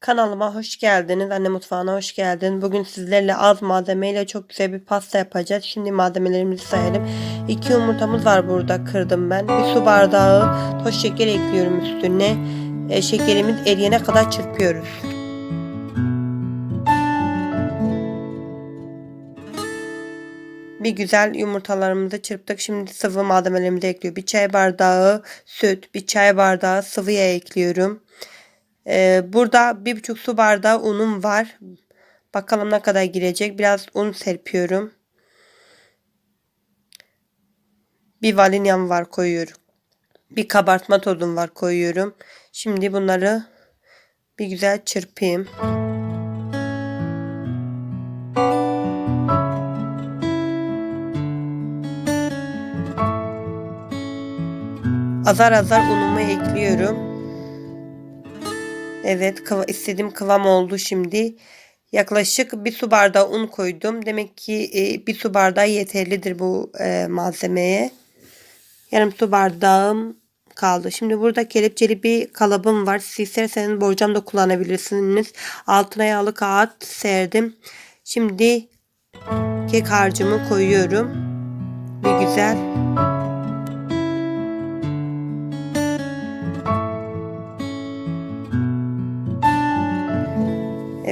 Kanalıma hoş geldiniz. Anne mutfağına hoş geldin. Bugün sizlerle az malzemeyle çok güzel bir pasta yapacağız. Şimdi malzemelerimizi sayalım. 2 yumurtamız var burada kırdım ben. Bir su bardağı toz şeker ekliyorum üstüne. E, şekerimiz eriyene kadar çırpıyoruz. Bir güzel yumurtalarımızı çırptık. Şimdi sıvı malzemelerimizi ekliyorum. Bir çay bardağı süt, bir çay bardağı sıvı yağ ekliyorum. Ee, burada bir buçuk su bardağı unum var. Bakalım ne kadar girecek. Biraz un serpiyorum. Bir vanilyam var koyuyorum. Bir kabartma tozum var koyuyorum. Şimdi bunları bir güzel çırpayım. Azar azar unumu ekliyorum. Evet kıva, istediğim kıvam oldu şimdi. Yaklaşık bir su bardağı un koydum. Demek ki e, bir su bardağı yeterlidir bu e, malzemeye. Yarım su bardağım kaldı. Şimdi burada kelepçeli bir kalıbım var. Siz isterseniz borcam da kullanabilirsiniz. Altına yağlı kağıt serdim. Şimdi kek harcımı koyuyorum. Bir güzel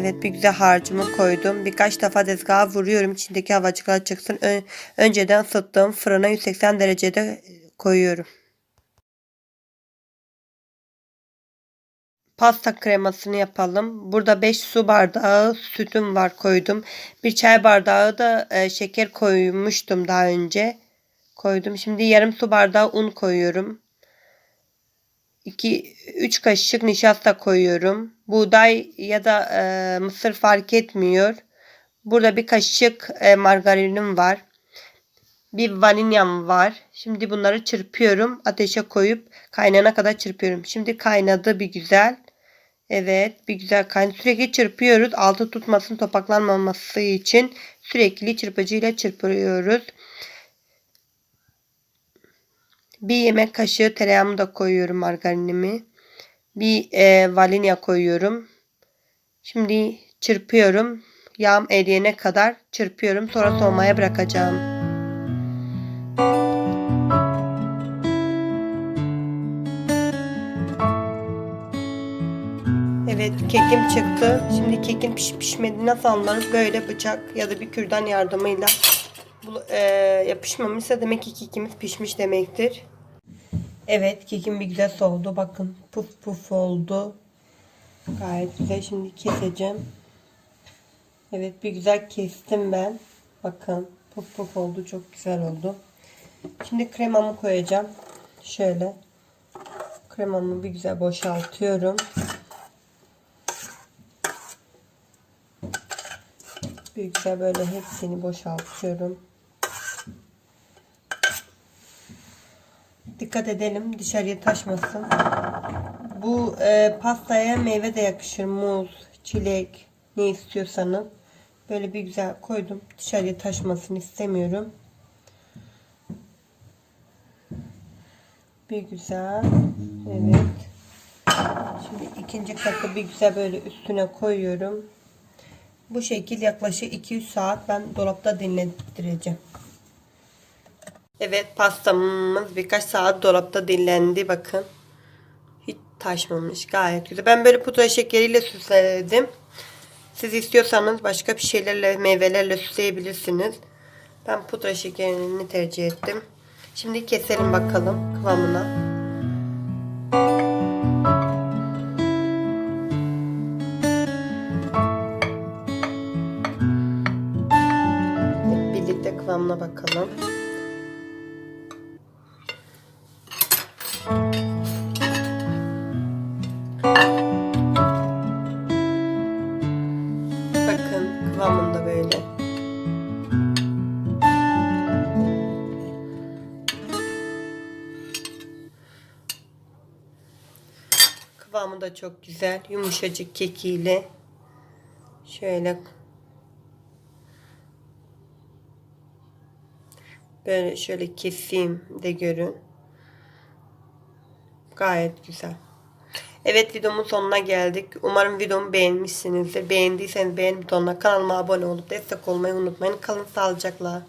Evet bir güzel harcımı koydum. Birkaç defa tezgaha vuruyorum. İçindeki havacıklar çıksın. Ön, önceden ısıttığım fırına 180 derecede koyuyorum. Pasta kremasını yapalım. Burada 5 su bardağı sütüm var koydum. Bir çay bardağı da e, şeker koymuştum daha önce. Koydum. Şimdi yarım su bardağı un koyuyorum. 2 3 kaşık nişasta koyuyorum. Buğday ya da e, mısır fark etmiyor. Burada bir kaşık e, margarinim var. Bir vanilyam var. Şimdi bunları çırpıyorum. Ateşe koyup kaynana kadar çırpıyorum. Şimdi kaynadı bir güzel. Evet bir güzel kaynadı. Sürekli çırpıyoruz. Altı tutmasın topaklanmaması için sürekli çırpıcıyla çırpıyoruz. Bir yemek kaşığı tereyağımı da koyuyorum margarinimi. Bir e, vanilya koyuyorum. Şimdi çırpıyorum. Yağım eriyene kadar çırpıyorum. Sonra soğumaya bırakacağım. Evet kekim çıktı. Şimdi kekin pişip pişmediğini nasıl anlarız? Böyle bıçak ya da bir kürdan yardımıyla e, yapışmamışsa demek ki kekimiz pişmiş demektir. Evet kekim bir güzel soğudu. Bakın puf puf oldu. Gayet güzel. Şimdi keseceğim. Evet bir güzel kestim ben. Bakın puf puf oldu. Çok güzel oldu. Şimdi kremamı koyacağım. Şöyle. Kremamı bir güzel boşaltıyorum. Bir güzel böyle hepsini boşaltıyorum. Dikkat edelim dışarıya taşmasın. Bu e, pastaya meyve de yakışır. Muz, çilek ne istiyorsanız. Böyle bir güzel koydum. Dışarıya taşmasını istemiyorum. Bir güzel. Evet. Şimdi ikinci katı bir güzel böyle üstüne koyuyorum. Bu şekil yaklaşık 200 saat ben dolapta dinlendireceğim. Evet pastamız birkaç saat dolapta dinlendi bakın. Hiç taşmamış gayet güzel. Ben böyle pudra şekeriyle süsledim. Siz istiyorsanız başka bir şeylerle meyvelerle süsleyebilirsiniz. Ben pudra şekerini tercih ettim. Şimdi keselim bakalım kıvamına. Birlikte kıvamına bakalım. Kıvamı da çok güzel. Yumuşacık kekiyle. Şöyle böyle şöyle keseyim de görün. Gayet güzel. Evet videomun sonuna geldik. Umarım videomu beğenmişsinizdir. Beğendiyseniz beğen butonuna kanalıma abone olup destek olmayı unutmayın. Kalın sağlıcakla.